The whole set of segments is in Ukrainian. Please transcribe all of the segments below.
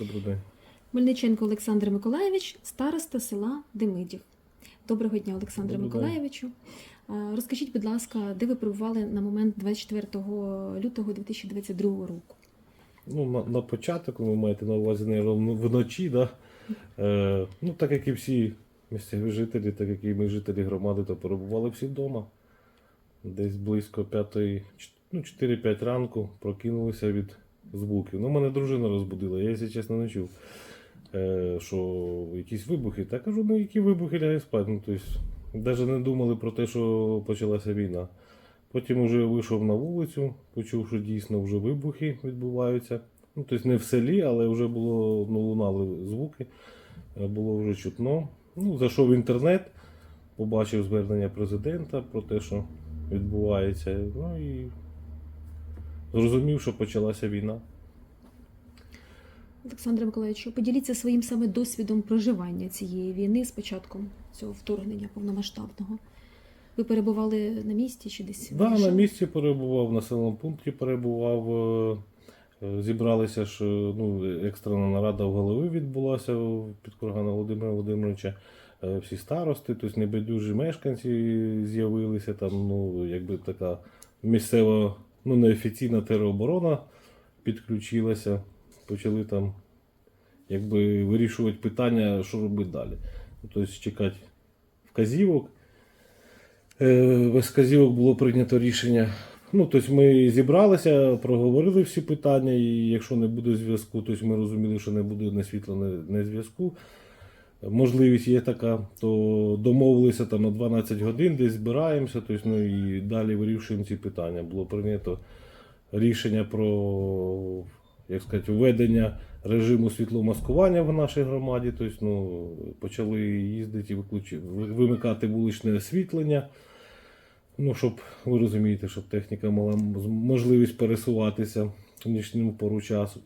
Добрий день. Мельниченко Олександр Миколаєвич, староста села Демидів. Доброго дня, Олександре Миколаєвичу. Розкажіть, будь ласка, де ви перебували на момент 24 лютого 2022 року? Ну, на, на початок ви маєте на увазі, наверно, вночі, да? Е, ну, так як і всі місцеві жителі, так як і ми жителі громади, то перебували всі вдома. Десь близько 5, ну, 4-5 ранку прокинулися від звуків. Ну, мене дружина розбудила, я, якщо чесно, не чув, е, що якісь вибухи. Та кажу, ну які вибухи лягай спати. Ну, тобто, навіть не думали про те, що почалася війна. Потім вже вийшов на вулицю, почув, що дійсно вже вибухи відбуваються. Ну, тобто не в селі, але вже було, ну, лунали звуки, е, було вже чутно. Ну, зайшов в інтернет, побачив звернення президента про те, що відбувається. Ну і зрозумів, що почалася війна. Олександре Миколаївичу, поділіться своїм саме досвідом проживання цієї війни з початком цього вторгнення повномасштабного. Ви перебували на місці чи десь? Да, на місці перебував, в населеному пункті перебував. е, е, Зібралися ж, е, ну, екстрена нарада в голови відбулася під Кургана Володимира Володимировича. Всі старости, тобто небайдужі мешканці з'явилися, там, ну, якби така місцева, ну, неофіційна тероборона підключилася, почали там якби вирішувати питання, що робити далі. Тобто чекати вказівок. Е, Без вказівок було прийнято рішення. Ну, тобто ми зібралися, проговорили всі питання, і якщо не буде зв'язку, тобто ми розуміли, що не буде ні світла, ні зв'язку. Можливість є така, то домовилися там на 12 годин, десь збираємося, тобто, ну, і далі вирішуємо ці питання. Було прийнято рішення про як сказати, введення режиму світломаскування в нашій громаді. Тобто, ну, почали їздити і вимикати вуличне освітлення. Ну, щоб ви розумієте, щоб техніка мала можливість пересуватися в нічному пору часу.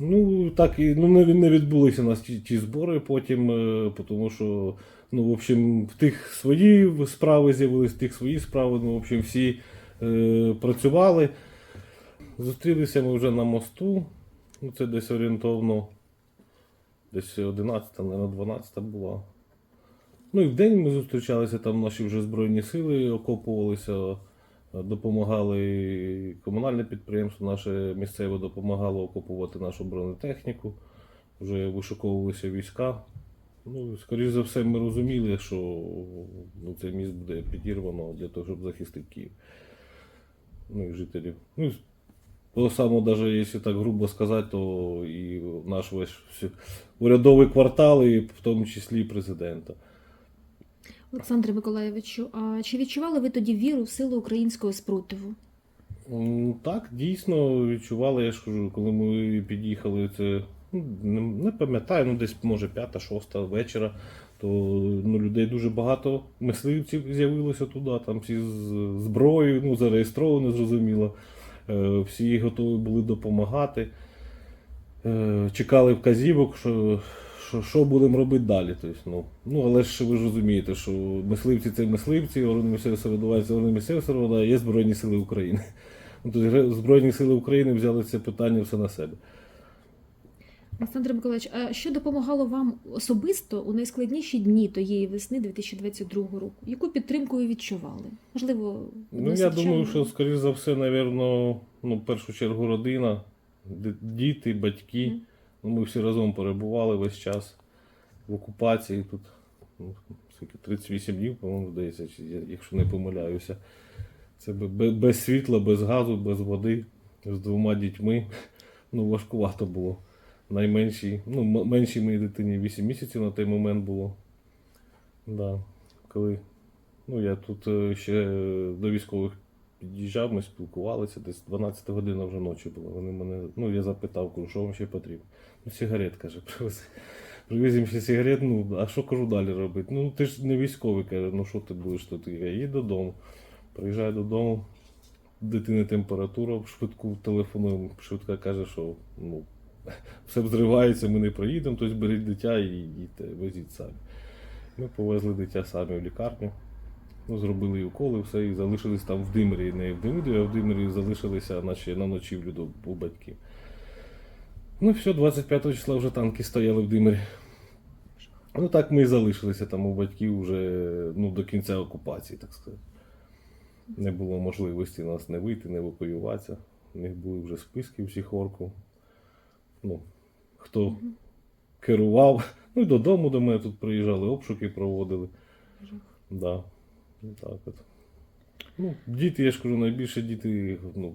Ну, так і ну, не, не відбулися у нас ті, ті збори потім, е, тому що, ну, в общем, тих свої справи з'явились, тих свої справи, ну, в общем, всі е, працювали. Зустрілися ми вже на мосту. Ну, це десь орієнтовно, десь 11, наверное, 12 була. Ну і в день ми зустрічалися, там наші вже Збройні сили окопувалися, допомагали комунальне підприємство, наше місцеве допомагало окопувати нашу бронетехніку, вже вишуковувалися війська. Ну, скоріш за все, ми розуміли, що ну, цей міст буде підірвано для того, щоб захистити Київ. Ну і жителів. Ну, то само, даже якщо так грубо сказати, то і наш весь урядовий квартал, і в тому числі і президента. Олександре Миколаєвичу, а чи відчували ви тоді віру в силу українського спротиву? Так, дійсно відчували, я ж кажу, коли ми під'їхали, це ну, не, пам'ятаю, ну десь може п'ята-шоста вечора, то ну, людей дуже багато мисливців з'явилося туди, там всі з зброєю, ну, зареєстровані, зрозуміло. Е, Всі готові були допомагати. Е, Чекали вказівок, що, що, що будемо робити далі. Тобто, ну, ну, але ж ви ж розумієте, що мисливці це мисливці, органи місцевого самоврядування це органи місцевого самоврядування, є Збройні Сили України. Ну, тобто, Збройні Сили України взяли це питання все на себе. Олександр Миколаївич, а що допомагало вам особисто у найскладніші дні тієї весни 2022 року? Яку підтримку ви відчували? Можливо, Ну, я думаю, що, скоріш за все, напевно, ну, в першу чергу родина, діти, батьки. Мгм. Ну, ми всі разом перебували весь час в окупації. Тут ну, скільки, 38 днів, по-моєму, здається, якщо не помиляюся. Це бе- бе- без світла, без газу, без води, з двома дітьми. Ну, важкувато було. Найменшій, ну, меншій моїй дитині 8 місяців на той момент було. Да. Коли Ну, я тут е, ще до військових під'їжджав, ми спілкувалися, десь 12 година вже ночі була. Вони мене, ну я запитав, що вам ще потрібно. Ну, сигарет, каже, привез. Привіз їм ще сигарет, ну, а що кажу далі робити? Ну, ти ж не військовий, каже, ну що ти будеш тут? Я їдь додому. Приїжджаю додому, дитини температура, в швидку телефоную, швидка каже, що ну, все взривається, ми не проїдемо, тобто беріть дитя і їдьте, везіть самі. Ми повезли дитя самі в лікарню. Ну, зробили уколи, все, і залишились там в Димирі, не в Димирі, а в Димирі залишилися наче на ночівлю до у батьків. Ну, все, 25 числа вже танки стояли в Димирі. Ну так ми і залишилися там у батьків вже ну, до кінця окупації, так сказати. Не було можливості нас не вийти, не евакуюватися. У них були вже списки всіх орків. Ну, хто керував. Ну і додому до мене тут приїжджали, обшуки проводили. Да. Ну, так от. Ну, діти, я ж кажу, найбільше діти, ну,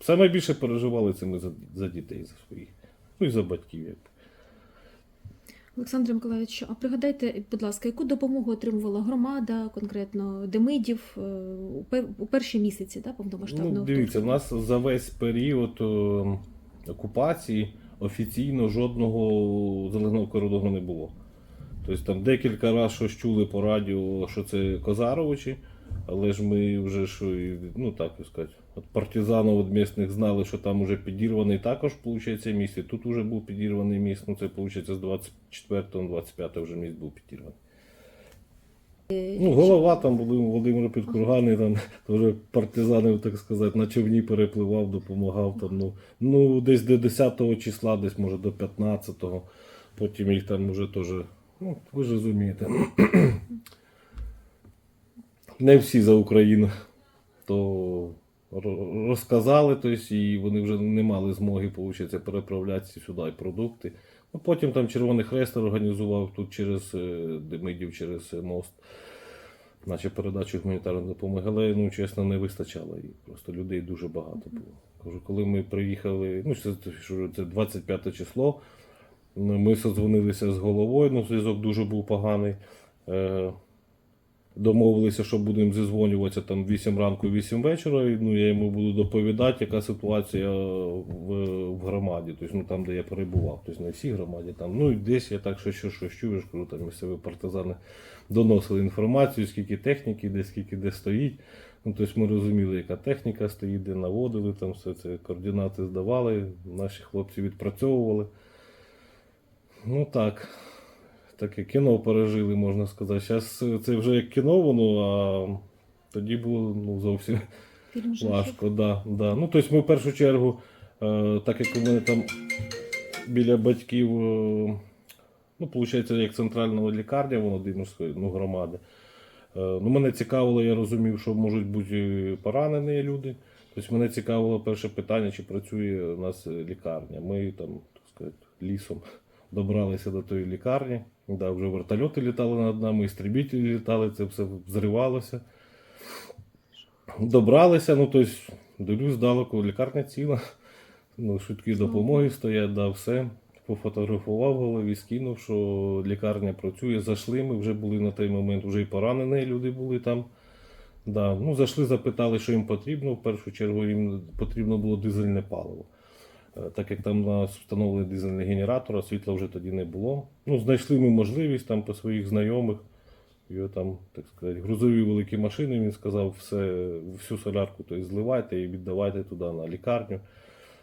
саме більше переживали це ми за, за дітей, за своїх. Ну і за батьків. Як. Олександр Миколаївич, а пригадайте, будь ласка, яку допомогу отримувала громада, конкретно Демидів е, у перші місяці да, повномасштабного Ну, дивіться, у нас за весь період е, окупації офіційно жодного зеленого коридору не було. Тобто там декілька разів щось чули по радіо, що це Козаровичі, але ж ми вже і, ну так сказати, от партизанів від місних знали, що там вже підірваний також, виходить, міст. І тут вже був підірваний міст, ну це виходить з 24-25 вже міст був підірваний. Ну, голова там були Володимир Підкурганий, там теж партизанів, так сказати, на човні перепливав, допомагав там. Ну, ну десь до 10 числа, десь може до 15-го. Потім їх там вже теж, ну, ви ж розумієте. Не всі за Україну. То розказали, тобто, і вони вже не мали змоги, виходить, переправлятися сюди продукти. Ну, потім там Червоний Хрест організував тут через е, Демидів, через е, мост, наче передачу гуманітарної допомоги, але ну, чесно, не вистачало їх. Просто людей дуже багато було. Кажу, коли ми приїхали, ну це, це 25 число, ми созвонилися з головою, ну зв'язок дуже був поганий. Е, домовилися, що будемо зізвонюватися там 8 ранку, 8 вечора. І, ну, я йому буду доповідати, яка ситуація в, в громаді, тобто, ну, там, де я перебував. Тобто не всій громаді. Там, ну, і десь я так щось, щось, щось чую, кажу, там місцеві партизани доносили інформацію, скільки техніки, де скільки де стоїть. Ну, тобто ми розуміли, яка техніка стоїть, де наводили, там все це координати здавали, наші хлопці відпрацьовували. Ну так. Таке кіно пережили, можна сказати. Зараз це вже як кіно, воно, а тоді було ну, зовсім Фільм важко. Да, да. Ну, тобто ми в першу чергу, е, так як у мене там біля батьків, е, ну, виходить, як центральна лікарня Володимирської ну, громади. Е, ну, мене цікавило, я розумів, що можуть бути поранені люди. Тобто мене цікавило перше питання, чи працює у нас лікарня. Ми там, так сказати, лісом добралися до тої лікарні. Да, вже вертольоти літали над нами, істребітелі літали, це все взривалося. Добралися, ну тобто, дивлюсь здалеку, лікарня ціла. Ну, швидкі допомоги стоять, да, все. Пофотографував голові, скинув, що лікарня працює. Зайшли, ми вже були на той момент, вже і поранені люди були там. Да. Ну, зайшли, запитали, що їм потрібно. В першу чергу їм потрібно було дизельне паливо. Е, Так як там нас встановлений дизельний генератор, а світла вже тоді не було. Ну, знайшли ми можливість там по своїх знайомих. Його там, так сказати, грузові великі машини, він сказав, все, всю солярку то зливайте і віддавайте туди на лікарню.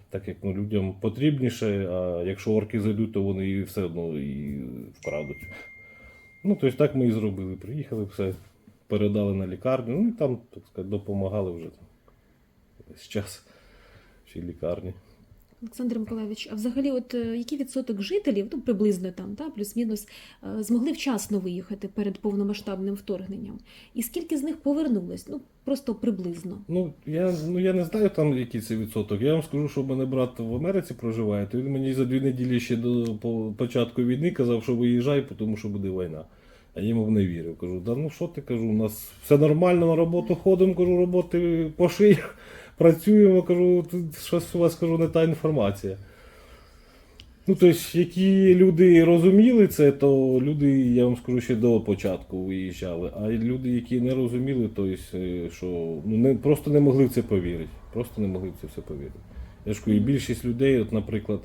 Так як ну, людям потрібніше, а якщо орки зайдуть, то вони і все одно і вкрадуть. Ну, тобто так ми і зробили. Приїхали, все передали на лікарню, ну і там, так сказати, допомагали вже там, весь час в цій лікарні. Олександр Миколаївич, а взагалі, от е, який відсоток жителів, ну приблизно там, та, плюс-мінус, е, змогли вчасно виїхати перед повномасштабним вторгненням? І скільки з них повернулось? Ну просто приблизно. Ну я, ну, я не знаю там який це відсоток. Я вам скажу, що в мене брат в Америці проживає, то він мені за дві неділі ще до по- початку війни казав, що виїжджай, тому що буде війна. А я йому не вірив. Кажу, да ну що ти кажу, у нас все нормально на роботу ходимо, кажу, роботи по шиях, працюємо, кажу, щось у вас кажу, не та інформація. Ну, тобто, які люди розуміли це, то люди, я вам скажу, ще до початку виїжджали. А люди, які не розуміли, то есть, е, що ну, не, просто не могли в це повірити. Просто не могли в це все повірити. Я ж кажу, і більшість людей, от, наприклад,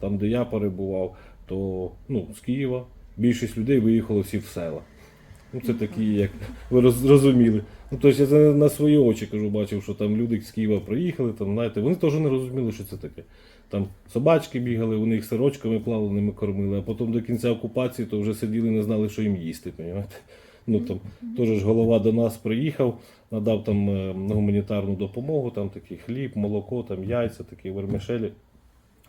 там, де я перебував, то ну, з Києва більшість людей виїхало всі в села. Ну, це такі, як ви роз- розуміли. Ну, тобто я на свої очі кажу, бачив, що там люди з Києва приїхали, там, знаєте, вони теж не розуміли, що це таке. Там собачки бігали, вони їх сирочками плавленими кормили, а потім до кінця окупації то вже сиділи, не знали, що їм їсти. Понімаєте? Ну там теж ж голова до нас приїхав, надав там е, гуманітарну допомогу, там такий хліб, молоко, там яйця, такі вермишелі.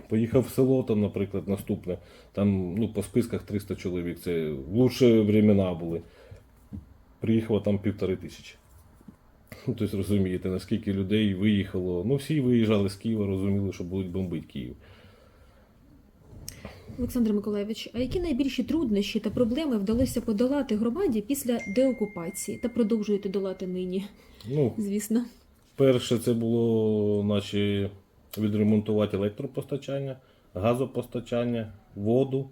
Поїхав в село, там, наприклад, наступне, там ну, по списках 300 чоловік, це лучші времена були. Приїхало там півтори тисячі. Ну, Тобто розумієте, наскільки людей виїхало. Ну, всі виїжджали з Києва, розуміли, що будуть бомбити Київ. Олександр Миколаївич, а які найбільші труднощі та проблеми вдалося подолати громаді після деокупації та продовжуєте долати нині, Ну, звісно? Перше це було наче відремонтувати електропостачання, газопостачання, воду.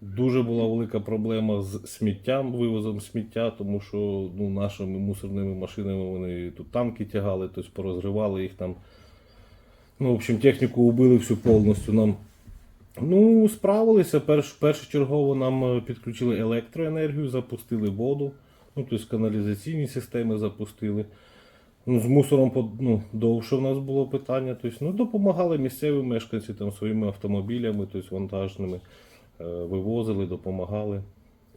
Дуже була велика проблема з сміттям, вивозом сміття, тому що ну, нашими мусорними машинами вони тут танки тягали, тобто порозривали їх там. Ну, в общем, техніку убили всю повністю нам. Ну, справилися. Перш, першочергово нам е, підключили електроенергію, запустили воду, ну, тобто каналізаційні системи запустили. Ну, з мусором ну, довше в нас було питання. Тобто, ну, допомагали місцеві мешканці там, своїми автомобілями, тобто вантажними, вивозили, допомагали.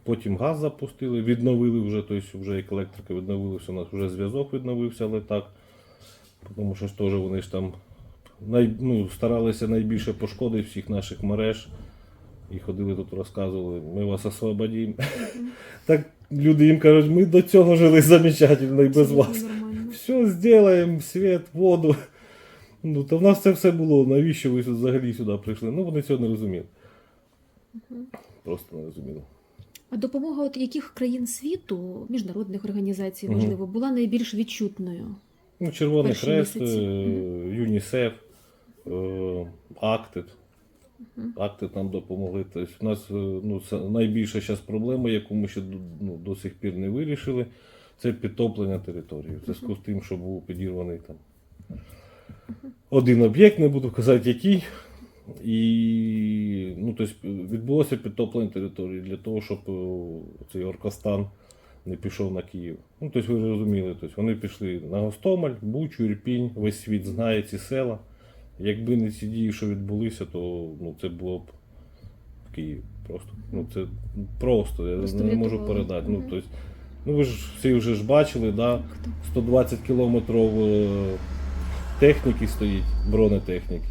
Потім газ запустили, відновили вже, тобто вже як електрика відновилася, у нас вже зв'язок відновився, але так. Тому що ж теж вони ж там най, ну, старалися найбільше пошкодити всіх наших мереж. І ходили тут, розказували, ми вас освободимо. Так люди їм кажуть, ми до цього жили замечательно і без вас. Все зробимо, світ, воду. Ну, то в нас це все було. Навіщо ви взагалі сюди прийшли? Ну, вони цього не розуміли. Просто не розуміли. А допомога от яких країн світу, міжнародних організацій, Мгм. можливо, була найбільш відчутною? Ну, Червоний Перші Хрест, місяці. е, ЮНІСЕФ, е, Актит. Актит нам допомогли. Тобто, у нас е, ну, це найбільша зараз проблема, яку ми ще до- ну, до сих пір не вирішили, це підтоплення території. В зв'язку з тим, що був підірваний там один об'єкт, не буду казати який. І ну, тобто, відбулося підтоплення території для того, щоб е, цей Оркостан не пішов на Київ. Ну, тобто, ви розуміли, тобто, вони пішли на Гостомель, Бучу, Ірпінь, весь світ знає ці села. Якби не ці дії, що відбулися, то ну, це було б в Києві. Просто. Ну, це просто, я Просто не можу передати. Ну, тобто, ну, ви ж всі вже ж бачили, да? Так, так. 120 кілометрів е, техніки стоїть, бронетехніки.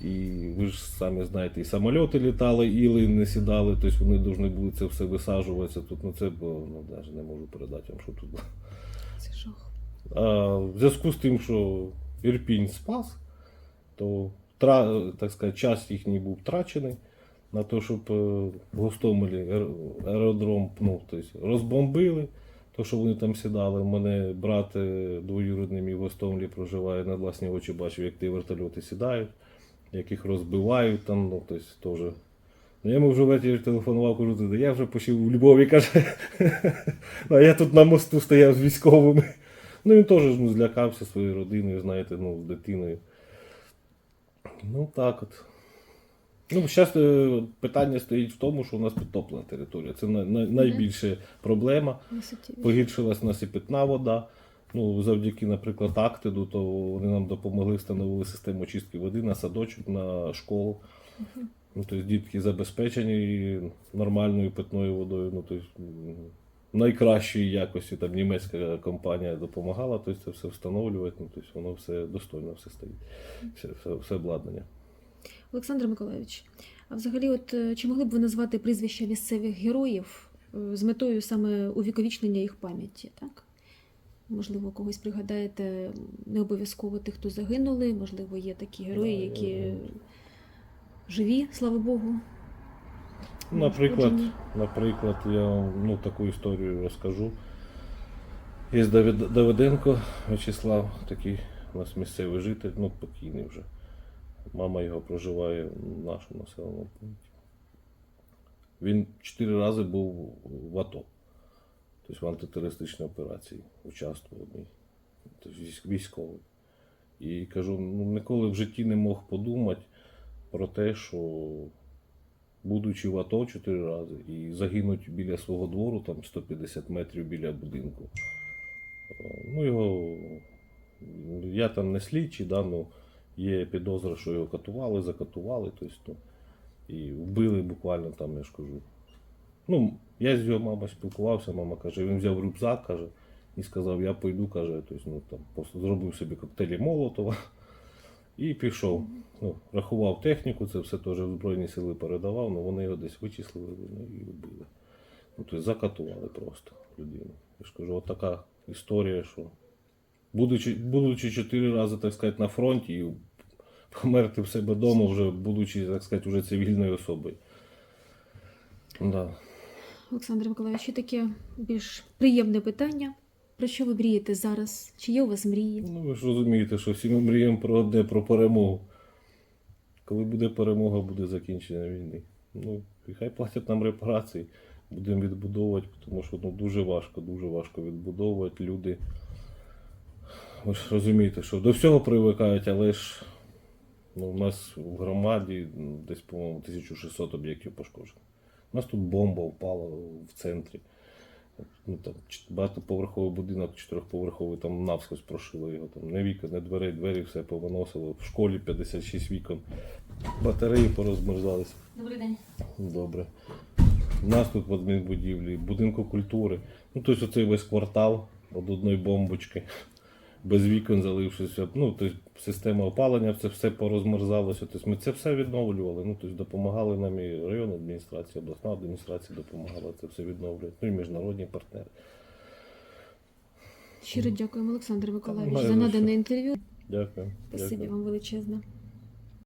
І ви ж самі знаєте, і самольоти літали, іли не сідали, тобто вони повинні були це все висаджуватися. Тут ну, це було, ну, навіть не можу передати вам, що тут було. Це жах. А в зв'язку з тим, що Ірпінь спас, то тра, так сказати, час їхній був втрачений на те, щоб е, в Гостомелі аеродром ну, тобто, розбомбили. То, що вони там сідали, У мене брат е, двоюрідний мій в Гостомелі проживає, на власні очі бачив, як ті вертольоти сідають, як їх розбивають там, ну, тобто, теж. Ну, я йому вже ввечері телефонував, кажу, «Ти, я вже почав у Львові, каже. А я тут на мосту стояв з військовими. Ну він теж ну, злякався своєю родиною, знаєте, ну, з дитиною. Ну так от. Ну, зараз питання стоїть в тому, що у нас підтоплена територія. Це най- най- найбільша проблема. Погіршилась у нас і питна вода. Ну, завдяки, наприклад, Актиду, то вони нам допомогли, встановили систему очистки води на садочок, на школу. Ну, тобто дітки забезпечені нормальною питною водою. Ну, тобто, найкращої якості там німецька компанія допомагала, тобто це все встановлювати, ну, тобто воно все достойно все стоїть, все, все, все обладнання. Олександр Миколаївич, а взагалі, от е, чи могли б ви назвати прізвища місцевих героїв е, з метою саме увіковічнення їх пам'яті, так? Можливо, когось пригадаєте, не обов'язково тих, хто загинули, можливо, є такі герої, які живі, слава Богу. Наприклад, наприклад, я вам ну, таку історію розкажу. Є Давид, Давиденко Вячеслав, такий у нас місцевий житель, ну покійний вже. Мама його проживає в нашому населеному пункті. Він чотири рази був в АТО, тобто в антитерористичній операції участвував військовий. І кажу, ну ніколи в житті не мог подумати про те, що будучи в АТО чотири рази і загинуть біля свого двору, там 150 метрів біля будинку. Е, Ну, його. Я там не слідчий, да, ну, є підозра, що його катували, закатували, тобто, ну, і вбили буквально там, я ж кажу. Ну, я з його мамою спілкувався, мама каже, він взяв рюкзак, каже, і сказав, я пойду, каже, тобто, ну, там, зробив собі коктейлі Молотова І пішов. Ну, рахував техніку, це все теж в Збройні сили передавав, але вони його десь вичислили ну, і вбили. Ну, тобто закатували просто людину. Я ж кажу, от історія, що будучи, будучи чотири рази, так сказати, на фронті і померти в себе вдома, вже будучи, так сказати, вже цивільною особою. Да. Олександр Миколаївич, ще таке більш приємне питання. Про що ви мрієте зараз? Чи є у вас мрії? Ну, ви ж розумієте, що всі ми мріємо про одне, про перемогу. Коли буде перемога, буде закінчення війни. Ну, і хай платять нам репарації, будемо відбудовувати, тому що ну, дуже важко, дуже важко відбудовувати. Люди. Ви ж розумієте, що до всього привикають, але ж ну, у нас в громаді десь, по-моєму, 1600 об'єктів пошкоджено. У нас тут бомба впала в центрі. Ну, там, багатоповерховий будинок, чотирьохповерховий, там навскось прошило його. Там, не вікон, не дверей, двері все повиносило. В школі 56 вікон. Батареї порозмерзалися. Добрий день. Добре. У нас тут в адмінбудівлі, будинку культури. Ну, тобто оцей весь квартал від одної бомбочки. Без вікон залившися. Ну, тобто система опалення, це все порозмерзалося. Тобто ми це все відновлювали. Ну, тобто допомагали нам і районна адміністрація, обласна адміністрація допомагала це все відновлювати. Ну і міжнародні партнери. Щиро дякуємо, Олександр Миколаївич, за за надане інтерв'ю. Дякую. Спасибі Дякую. вам величезне.